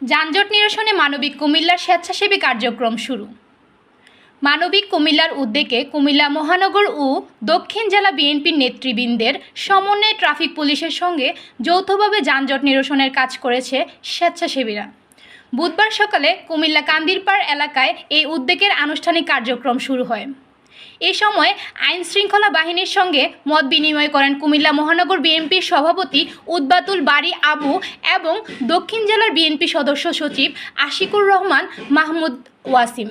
যানজট নিরসনে মানবিক কুমিল্লার স্বেচ্ছাসেবী কার্যক্রম শুরু। মানবিক কুমিল্লার উদ্যোগে কুমিল্লা মহানগর ও দক্ষিণ জেলা বিএনপির নেতৃবৃন্দের সমন্বয়ে ট্রাফিক পুলিশের সঙ্গে যৌথভাবে যানজট নিরসনের কাজ করেছে স্বেচ্ছাসেবীরা। বুধবার সকালে কুমিল্লা কান্দিরপাড় এলাকায় এই উদ্যোগের আনুষ্ঠানিক কার্যক্রম শুরু হয়। এ সময় আইন শৃঙ্খলা বাহিনীর সঙ্গে মত বিনিময় করেন কুমিল্লা মহানগর বিএনপির সভাপতি উদ্বাতুল বাড়ি আবু এবং দক্ষিণ জেলার বিএনপি সদস্য সচিব আশিকুর রহমান মাহমুদ ওয়াসিম।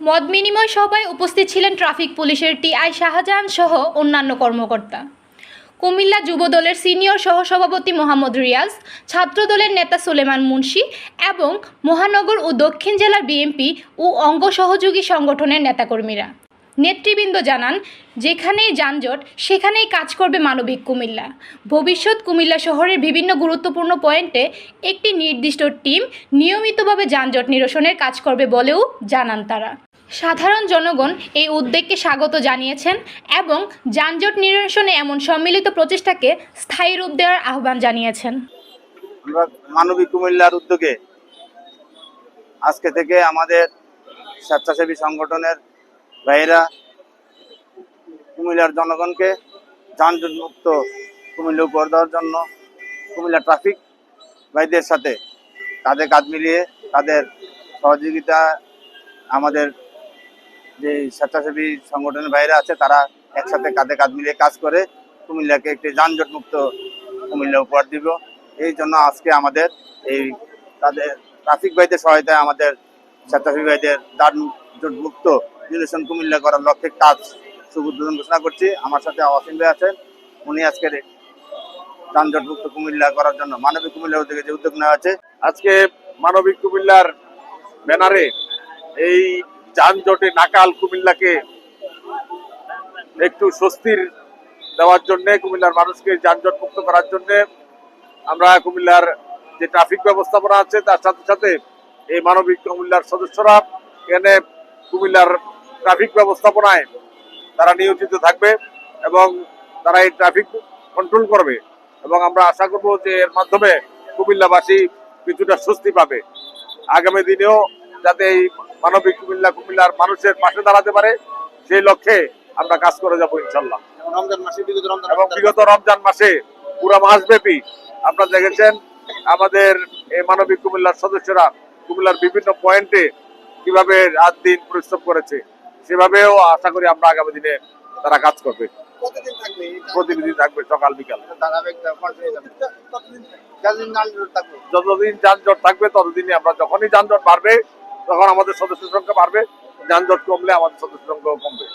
মত বিনিময় সভায় উপস্থিত ছিলেন ট্রাফিক পুলিশের টিআই শাহজাহান সহ অন্যান্য কর্মকর্তা। কুমিল্লা যুবদলের সিনিয়র সহসভাপতি মোহাম্মদ রিয়াজ, ছাত্রদলের নেতা সুলেমান মুন্সি এবং মহানগর ও দক্ষিণ জেলার বিএনপি ও অঙ্গ সহযোগী সংগঠনের নেতাকর্মীরা। নেতৃবৃন্দ জানান, যেখানেই যানজট, সেখানেই কাজ করবে মানবিক কুমিল্লা। ভবিষ্যৎ কুমিল্লা শহরের বিভিন্ন গুরুত্বপূর্ণ পয়েন্টে একটি নির্দিষ্ট টিম নিয়মিতভাবে যানজট নিরসনের কাজ করবে বলেও জানান তারা। সাধারণ জনগণ এই উদ্যোগকে স্বাগত জানিয়েছেন এবং যানজট নিরসনে এমন সম্মিলিত প্রচেষ্টাকে স্থায়ী রূপ দেওয়ার আহ্বান জানিয়েছেন। মানবিক কুমিল্লার উদ্যোগে আজকে থেকে আমাদের স্বেচ্ছাসেবী সংগঠনের ভাইয়েরা, কুমিল্লার জনগণকে যানজট মুক্ত কুমিল্লা উপহার দেওয়ার জন্য কুমিল্লা ট্রাফিক ভাইদের সাথে কাঁধে কাঁধ মিলিয়ে তাদের সহযোগিতা, আমাদের যে স্বেচ্ছাসেবী সংগঠনের ভাইরা আছে, তারা একসাথে কাঁধে কাঁধ মিলিয়ে কাজ করে কুমিল্লাকে একটি যানজট মুক্ত কুমিল্লা উপহার দিব। এই জন্য আজকে আমাদের এই তাদের ট্রাফিক ভাইদের সহায়তায় আমাদের স্বেচ্ছাসেবী ভাইদের যানজট মুক্ত নিরসন কুমিল্লা করার লক্ষ্যে কাজ শুভ উদ্বোধন ঘোষণা করছি। আমার সাথে অসীম ভাই আছেন। উনি আজকের এই যানজট মুক্ত কুমিল্লা করার জন্য মানবিক কুমিল্লা উদ্যোগে যে উদ্যোগ নেওয়া আছে আজকে মানবিক কুমিল্লার ব্যানারে এই যানজটে নাকাল কুমিল্লাকে একটু স্বস্তির দেওয়ার জন্য, কুমিল্লার মানুষকে যানজট মুক্ত করার জন্য আমরা কুমিল্লার যে ট্রাফিক ব্যবস্থাপনা আছে, তার সাথে সাথে এই মানবিক কুমিল্লার সদস্যরা এখানে কুমিল্লার ট্রাফিক ব্যবস্থাপনায় তারা নিয়োজিত থাকবে এবং তারা এই ট্রাফিক কন্ট্রোল করবে। এবং আমরা আশা করব যে এর মাধ্যমে কুমিল্লাবাসী কিছুটা স্বস্তি পাবে। আগামী দিনেও যাতে এই মানবিক কুমিল্লা কুমিল্লার মানুষের পাশে দাঁড়াতে পারে সেই লক্ষ্যে আমরা কাজ করে যাব ইনশাল্লাহ। এবং বিগত রমজান মাসে পুরো মাস ব্যাপী আপনারা দেখেছেন আমাদের এই মানবিক কুমিল্লার সদস্যরা কুমিল্লার বিভিন্ন পয়েন্টে কীভাবে রাত দিন পরিশ্রম করেছে। সেভাবেও আশা করি আমরা আগামী দিনে তারা কাজ করবে। প্রতিনিধি থাকবে সকাল বিকাল। যতদিন যানজট থাকবে ততদিনই আমরা যখনই যানজট বাড়বে তখন আমাদের সদস্য সংখ্যা বাড়বে যানজট কমলে আমাদের সদস্য সংখ্যাও কমবে।